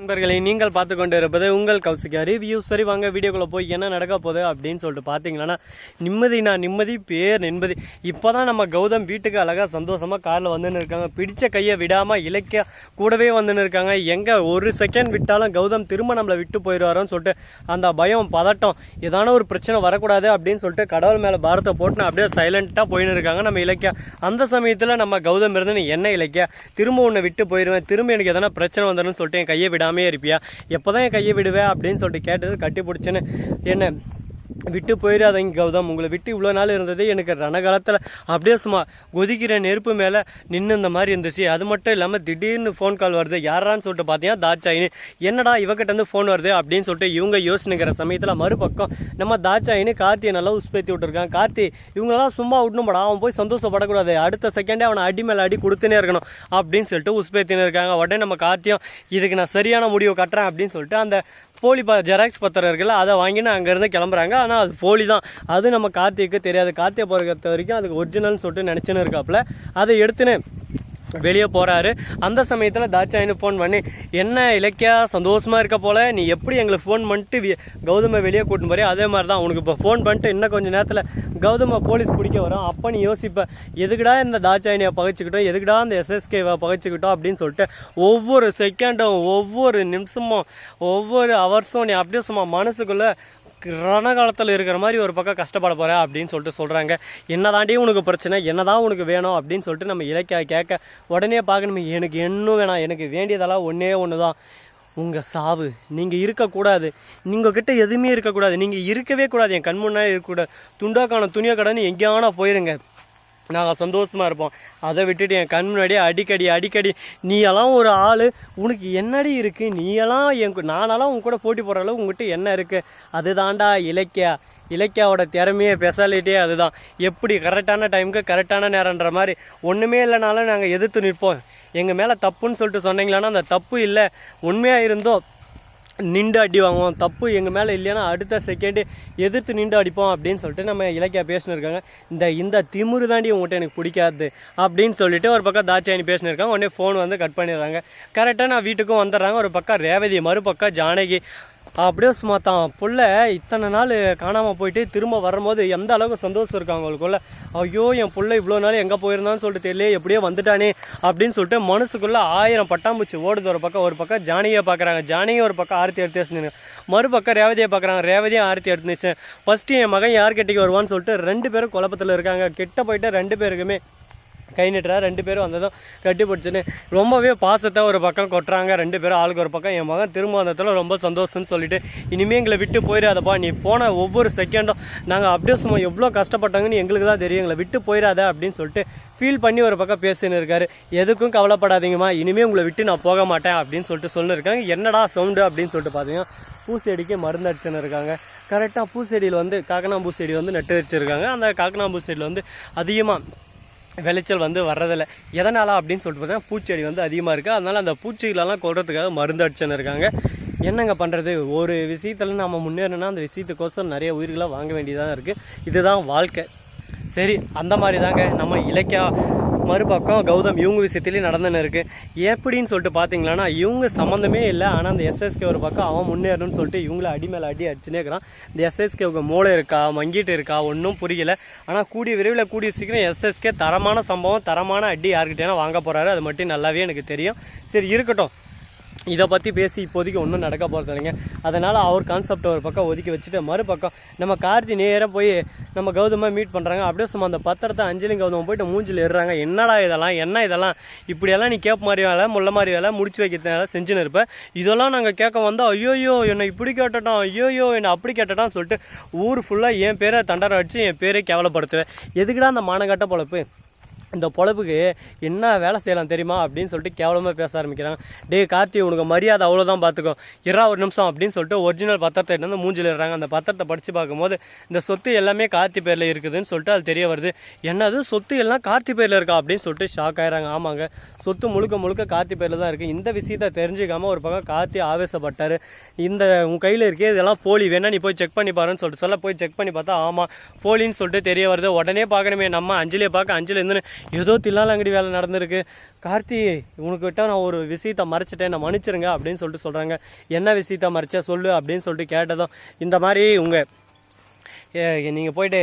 நண்பர்களை நீங்கள் பார்த்து கொண்டு இருப்பது உங்கள் கௌசிகா ரிவ்யூ சரி வாங்க வீடியோக்குள்ளே போய் என்ன நடக்க போகுது அப்படின்னு சொல்லிட்டு பார்த்தீங்கன்னா நிம்மதினா நிம்மதி பேர் நிம்மதி. இப்போ தான் நம்ம கௌதம் வீட்டுக்கு அழகாக சந்தோஷமாக காரில் வந்துன்னு இருக்காங்க. பிடிச்ச கையை விடாமல் இலக்கிய கூடவே வந்துன்னு இருக்காங்க. எங்கே ஒரு செகண்ட் விட்டாலும் கௌதம் திரும்ப நம்மளை விட்டு போயிடுவாரோன்னு சொல்லிட்டு அந்த பயம் பதட்டம் ஏதான ஒரு பிரச்சனை வரக்கூடாது அப்படின்னு சொல்லிட்டு கடவுள் மேலே பாரத்தை போட்டு அப்படியே சைலண்ட்டாக போயின்னு இருக்காங்க. நம்ம இலக்கியா அந்த சமயத்தில் நம்ம கௌதம் இருந்து நீ என்ன இலக்கியா? திரும்ப உன்னை விட்டு போயிடுவேன் திரும்ப எனக்கு எதனா பிரச்சனை வந்துடும் சொல்லிட்டு என் கையை விட விடாமே இருப்பியா? எப்போதான் என் கையை விடுவேன் அப்படின்னு சொல்லிட்டு கேட்டது கட்டி பிடிச்சேன்னு என்ன? விட்டு போயிடாதீங்க கௌதம். உங்களை விட்டு இவ்வளோ நாள் இருந்தது எனக்கு ரணகாலத்தில் அப்படியே சும்மா கொதிக்கிற நெருப்பு மேலே நின்று இந்த மாதிரி இருந்துச்சு. அது மட்டும் இல்லாமல் திடீர்னு ஃபோன் கால் வருது. யாரான்னு சொல்லிட்டு பார்த்தீங்கன்னா தாட்சாயினி. என்னடா இவகிட்ட இருந்து ஃபோன் வருது அப்படின்னு சொல்லிட்டு இவங்க யோசனைக்கிற சமயத்தில் மறுபக்கம் நம்ம தாட்சாயினி கார்த்தியை நல்லா உஸ்பேத்தி விட்டுருக்கான். கார்த்தி இவங்களெல்லாம் சும்மா விடணும்டா. அவன் போய் சந்தோஷப்படக்கூடாது. அடுத்த செகண்டே அவனை அடி மேலே அடி கொடுத்துனே இருக்கணும் அப்படின்னு சொல்லிட்டு உஸ்பேத்தின்னு இருக்காங்க. உடனே நம்ம கார்த்தியும் இதுக்கு நான் சரியான முடிவு கட்டுறேன் அப்படின்னு சொல்லிட்டு அந்த போலி ப ஜெராக்ஸ் பத்திரம் இருக்குல்ல அதை வாங்கின்னு அங்கேருந்து கிளம்புறாங்க. ஆனால் அது போலி தான். அது நம்ம கார்த்திக்கு தெரியாது. கார்த்திகை பொறுத்த வரைக்கும் அதுக்கு ஒரிஜினல்னு சொல்லிட்டு நினச்சின்னு இருக்காப்புல. அதை எடுத்துன்னு வெளியே போகிறாரு அந்த சமயத்தில் தாட்சாயின்னு ஃபோன் பண்ணி என்ன இலக்கியா சந்தோஷமாக இருக்க போல? நீ எப்படி எங்களுக்கு ஃபோன் பண்ணிட்டு கௌதமை வெளியே கூட்டின்னு போறியா அதே மாதிரி தான் உனக்கு இப்போ ஃபோன் பண்ணிட்டு இன்னும் கொஞ்சம் நேரத்தில் கௌதமை போலீஸ் பிடிக்க வரும். அப்போ நீ யோசிப்ப எதுக்குடா இந்த தாட்சாயினியை பகைச்சிக்கிட்டோம்? எதுக்குடா இந்த எஸ்எஸ்கேவை பகைச்சிக்கிட்டோம்? அப்படின்னு சொல்லிட்டு ஒவ்வொரு செகண்டும் ஒவ்வொரு நிமிஷமும் ஒவ்வொரு அவர்ஸும் நீ அப்படியே சும்மா மனசுக்குள்ளே ரணகாலத்தில் இருக்கிற மாதிரி ஒரு பக்கம் கஷ்டப்பட போகிறேன் அப்படின்னு சொல்லிட்டு சொல்கிறாங்க என்னதாண்டி உனக்கு பிரச்சனை? என்னதான் உனக்கு வேணும் அப்படின்னு சொல்லிட்டு நம்ம இலக்கிய கேட்க உடனே பார்க்கணுமே எனக்கு இன்னும் வேணாம்? எனக்கு வேண்டியதெல்லாம் ஒன்றே ஒன்று தான் உங்கள் சாவு. நீங்கள் இருக்கக்கூடாது. நீங்கள் கிட்ட எதுவுமே இருக்கக்கூடாது. நீங்கள் இருக்கவே கூடாது. என் கண் முன்னாடி இருக்கக்கூடாது. துண்டாக்கான துணியை கடன் எங்கேயானா போயிருங்க. நாங்கள் சந்தோஷமாக இருப்போம். அதை விட்டுட்டு என் கண் முன்னாடியே அடிக்கடி அடிக்கடி நீ எல்லாம் ஒரு ஆள் உனக்கு என்னடி இருக்குது நீ எல்லாம் என் நானெல்லாம் உன் கூட போட்டி போடுற அளவு உங்ககிட்ட என்ன இருக்குது அதுதான்டா இலக்கியா. இலக்கியாவோட திறமையே ஸ்பெஷாலிட்டியே அதுதான். எப்படி கரெக்டான டைமுக்கு கரெக்டான நேரன்ற மாதிரி ஒன்றுமே இல்லைனாலும் நாங்கள் எதிர்த்து நிற்போம். எங்கள் மேலே தப்புன்னு சொல்லிட்டு சொன்னீங்களான்னா அந்த தப்பு இல்லை. உண்மையாக இருந்தோ நின்று அடி வாங்குவோம். தப்பு எங்கள் மேலே இல்லைன்னா அடுத்த செகண்டு எதிர்த்து நின்று அடிப்போம் அப்படின்னு சொல்லிட்டு நம்ம இலக்கியா பேசினிருக்காங்க. இந்த இந்த திமுரு தாண்டி உங்கள்கிட்ட எனக்கு பிடிக்காது அப்படின்னு சொல்லிட்டு ஒரு பக்கம் தாட்சாயணி பேசினிருக்காங்க. உடனே ஃபோன் வந்து கட் பண்ணிடுறாங்க. கரெக்டாக நான் வீட்டுக்கும் வந்துடுறாங்க. ஒரு பக்கம் ரேவதி மறுபக்கம் ஜானகி. அப்படியே சும்மா தான். புள்ள இத்தனை நாள் காணாமல் போயிட்டு திரும்ப வரும்போது எந்த அளவுக்கு சந்தோஷம் இருக்கு அவங்களுக்குள்ள ஐயோ என் பிள்ளை இவ்வளோ நாள் எங்கே போயிருந்தான்னு சொல்லிட்டு தெரியல எப்படியோ வந்துட்டானே அப்படின்னு சொல்லிட்டு மனசுக்குள்ளே ஆயிரம் பட்டாம்பூச்சி ஓடுது ஒரு பக்கம் ஒரு பக்கம் ஜானியை பார்க்குறாங்க. ஜானகி ஒரு பக்கம் ஆரத்தி எடுத்து மறுபக்கம் ரேவதியை பார்க்குறாங்க. ரேவதியும் ஆரத்தி எடுத்து வச்சேன் ஃபஸ்ட்டு என் மகன் யார் கட்டிக்கு வருவான்னு சொல்லிட்டு ரெண்டு பேரும் குழப்பத்தில் இருக்காங்க. கிட்ட போயிட்டு ரெண்டு பேருக்குமே கை நீட்டுறா ரெண்டு பேரும் வந்ததும் கட்டி பிடிச்சின்னு ரொம்பவே பாசத்தை ஒரு பக்கம் கொட்டுறாங்க. ரெண்டு பேரும் ஆளுக்கு ஒரு பக்கம் என் மகன் திரும்ப வந்ததில் ரொம்ப சந்தோஷம்னு சொல்லிட்டு இனிமேல் எங்களை விட்டு போயிடாதப்பா நீ போன ஒவ்வொரு செகண்டும் நாங்கள் அப்படியே சும்மா எவ்வளோ கஷ்டப்பட்டாங்கன்னு எங்களுக்கு தான் தெரியும். எங்களை விட்டு போயிடாத அப்படின்னு சொல்லிட்டு ஃபீல் பண்ணி ஒரு பக்கம் பேசின்னு இருக்காரு. எதுக்கும் கவலைப்படாதீங்கம்மா இனிமேல் உங்களை விட்டு நான் போக மாட்டேன் அப்படின்னு சொல்லிட்டு சொல்லிருக்காங்க என்னடா சவுண்டு அப்படின்னு சொல்லிட்டு பார்த்தீங்கன்னா பூச்செடிக்கு மருந்து அடிச்சுன்னு இருக்காங்க. கரெக்டாக பூச்செடியில் வந்து காக்கனாம்பூ செடி வந்து நட்டு வச்சுருக்காங்க. அந்த காக்கனாம்பூ செடியில் வந்து அதிகமாக விளைச்சல் வந்து வர்றதில்ல. எதனால் அப்படின்னு சொல்லிட்டு பார்த்தீங்கன்னா பூச்செடி வந்து அதிகமாக இருக்குது அதனால் அந்த பூச்சிகளெல்லாம் கொள்றதுக்காக மருந்து அடிச்சுன்னு இருக்காங்க. என்னங்க பண்ணுறது ஒரு விஷயத்தில் நம்ம முன்னேறணும்னா அந்த விஷயத்துக்கோசரம் நிறைய உயிர்களை வாங்க வேண்டியதாக இருக்குது இதுதான் வாழ்க்கை. சரி அந்த மாதிரி தாங்க நம்ம இலக்கியா மறுபக்கம் கௌதம் இவங்க விஷயத்துலேயும் நடந்துன்னு இருக்கு. எப்படின்னு சொல்லிட்டு பார்த்தீங்களான்னா இவங்க சம்மந்தமே இல்லை. ஆனால் அந்த எஸ்எஸ்கே ஒரு பக்கம் அவன் முன்னேறணும்னு சொல்லிட்டு இவங்கள அடி மேலே அடி அடிச்சுனே இருக்கிறான். இந்த எஸ்எஸ்கே உங்க மூளை இருக்கா? மங்கிட்டு இருக்கா? ஒன்றும் புரியல. ஆனால் கூடிய விரைவில் கூடிய சீக்கிரம் எஸ்எஸ்கே தரமான சம்பவம் தரமான அடி யாருக்கிட்டேனா வாங்க போறாரு. அது மட்டும் நல்லாவே எனக்கு தெரியும். சரி இருக்கட்டும். இதை பற்றி பேசி இப்போதைக்கு ஒன்றும் நடக்க போகிறது இல்லைங்க. அதனால் அவர் கான்செப்டை ஒரு பக்கம் ஒதுக்கி வச்சுட்டு மறுபக்கம் நம்ம கார்த்தி நேராக போய் நம்ம கௌதமாக மீட் பண்ணுறாங்க அப்படியே சும்மா அந்த பத்திரத்தை அஞ்சலியும் கௌதம் போயிட்டு மூஞ்சில் ஏறுறாங்க. என்னடா இதெல்லாம்? என்ன இதெல்லாம்? இப்படியெல்லாம் நீ கேப் மாதிரி வேலை முள்ள மாதிரி வேலை முடிச்சு வைக்கிறதுனால செஞ்சுன்னு இருப்பேன் இதெல்லாம் நாங்கள் கேட்க வந்தால் ஐயோயோ என்னை இப்படி கேட்டட்டோம் ஐயோயோ என்னை அப்படி கேட்டட்டான்னு சொல்லிட்டு ஊர் ஃபுல்லாக என் பேரை தண்டரை அடித்து என் பேரே கேவலப்படுத்துவேன். எதுக்குடா அந்த மானகட்ட பொழப்பு இந்த பொழப்புக்கு என்ன வேலை செய்யலாம் தெரியுமா அப்படின்னு சொல்லிட்டு கேவலமாக பேச ஆரம்பிக்கிறாங்க. டே கார்த்தி உனக்கு மரியாதை அவ்வளோதான் பார்த்துக்கோ இரா ஒரு நிமிஷம் அப்படின்னு சொல்லிட்டு ஒரிஜினல் பத்திரத்தை எடுத்து வந்து மூஞ்சில் இருறாங்க அந்த பத்திரத்தை படித்து பார்க்கும்போது இந்த சொத்து எல்லாமே கார்த்தி பேரில் இருக்குதுன்னு சொல்லிட்டு அது தெரிய வருது. என்னது சொத்து எல்லாம் கார்த்தி பேரில் இருக்கா அப்படின்னு சொல்லிட்டு ஷாக் ஆகிறாங்க ஆமாங்க. சொத்து முழுக்க முழுக்க கார்த்தி பேரில் தான் இருக்குது இந்த விஷயத்தை தெரிஞ்சுக்காமல் ஒரு பக்கம் கார்த்தி ஆவேசப்பட்டார். இந்த உன் கையில் இருக்கே இதெல்லாம் போலி. வேணா நீ போய் செக் பண்ணி பாருன்னு சொல்லிட்டு சொல்ல போய் செக் பண்ணி பார்த்தா ஆமாம் போலின்னு சொல்லிட்டு தெரிய வருது. உடனே பார்க்கணுமே. நம்ம அஞ்சலியை பார்க்க அஞ்சலி இருந்து ஏதோ தில்லாலங்கடி வேலை நடந்திருக்கு. கார்த்தி உனக்கு விட்டால் நான் ஒரு விஷயத்தை மறைச்சிட்டேன். நான் மன்னிச்சிருங்க அப்படின்னு சொல்லிட்டு சொல்கிறாங்க என்ன விஷயத்த மறைச்சா சொல்லு அப்படின்னு சொல்லிட்டு கேட்டதும் இந்த மாதிரி உங்கள் நீங்கள் போயிட்டு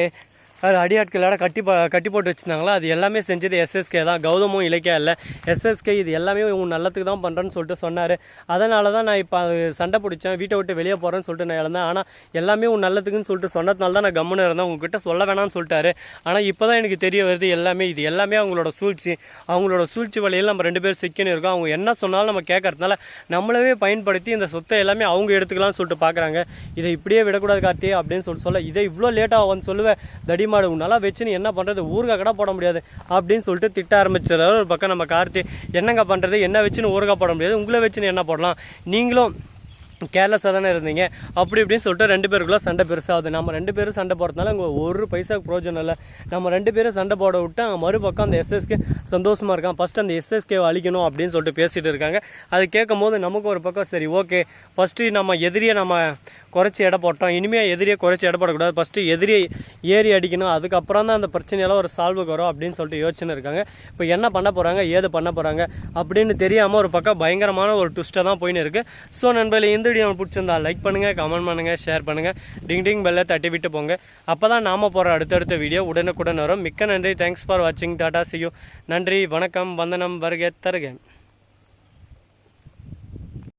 அது அடியாட்களோட கட்டி கட்டி போட்டு வச்சுருந்தாங்களா? அது எல்லாமே செஞ்சது எஸ்எஸ்கே தான். கௌதமும் இலக்கியா இல்லை. எஸ்எஸ்கே இது எல்லாமே உன் நல்லத்துக்கு தான் பண்ணுறேன்னு சொல்லிட்டு சொன்னார். அதனால தான் நான் இப்போ அது சண்டை பிடிச்சேன். வீட்டை விட்டு வெளியே போகிறேன்னு சொல்லிட்டு நான் இழந்தேன் ஆனால் எல்லாமே உன் நல்லதுக்குன்னு சொல்லிட்டு சொன்னதுனால தான் நான் கம்முன்னு இருந்தேன். உங்ககிட்ட சொல்ல வேணாம்னு சொல்லிட்டாரு. ஆனால் இப்போ தான் எனக்கு தெரிய வருது எல்லாமே இது எல்லாமே அவங்களோட சூழ்ச்சி. அவங்களோட சூழ்ச்சி வழியில் நம்ம ரெண்டு பேரும் சிக்கின்னு இருக்கோம். அவங்க என்ன சொன்னாலும் நம்ம கேட்கறதுனால நம்மளவே பயன்படுத்தி இந்த சொத்தை எல்லாமே அவங்க எடுத்துக்கலாம்னு சொல்லிட்டு பார்க்குறாங்க இதை இப்படியே விடக்கூடாது காட்டி அப்படின்னு சொல்லிட்டு சொல்ல இதை இவ்வளோ லேட்டாக வந்து சொல்லுவேன் தடிமா உன்னால வச்சு நீ என்ன பண்ணுறது ஊறுகாய் கடை போட முடியாது. அப்படின்னு சொல்லிட்டு திட்ட ஆரம்பிச்சிடறாரு. ஒரு பக்கம் நம்ம கார்த்தி என்னங்க பண்ணுறது என்ன வச்சுன்னு ஊறுகாய் போட முடியாது. உங்களை வச்சு என்ன போடலாம்? நீங்களும் கேர்லெஸ்ஸாக தானே இருந்தீங்க. அப்படி இப்படின்னு சொல்லிட்டு ரெண்டு பேருக்குள்ள சண்டை பெருசாகுது நம்ம ரெண்டு பேரும் சண்டை போடுறதுனால அங்கே ஒரு பைசாக்கு ப்ரோஜனம் இல்லை. நம்ம ரெண்டு பேரும் சண்டை போட விட்டு அங்கே மறுபக்கம் அந்த எஸ்எஸ்கே சந்தோஷமாக இருக்கான். ஃபஸ்ட் அந்த எஸ்எஸ்கே அழிக்கணும் அப்படின்னு சொல்லிட்டு பேசிட்டு இருக்காங்க. அது கேட்கும் போது நமக்கு ஒரு பக்கம் சரி ஓகே ஃபஸ்ட்டு நம்ம எதிரியை நம்ம குறைச்சி எடை போட்டோம். இனிமேல் எதிரியை குறைச்சி எடை போடக்கூடாது. ஃபஸ்ட்டு எதிரியை ஏறி அடிக்கணும். அதுக்கப்புறம் தான் அந்த பிரச்சனையெல்லாம் ஒரு சால்வுக்கு வரும் அப்படின்னு சொல்லிட்டு யோசனை இருக்காங்க. இப்போ என்ன பண்ண போகிறாங்க ஏது பண்ண போகிறாங்க அப்படின்னு தெரியாமல் ஒரு பக்கம் பயங்கரமான ஒரு ட்விஸ்ட்டாக தான் போயின்னு இருக்குது ஸோ நண்பர்களே இந்த வீடியோ பிடிச்சிருந்தா லைக் பண்ணுங்கள் கமெண்ட் பண்ணுங்கள் ஷேர் பண்ணுங்கள் டிங் டிங் பெல்லை தட்டி விட்டு போங்க. அப்போ தான் நாம போகிற அடுத்தடுத்த வீடியோ உடனுக்குடன் வரும். மிக்க நன்றி. தேங்க்ஸ் ஃபார் வாட்சிங் டாடா சியூ நன்றி. வணக்கம். வந்தனம். வருக தருக.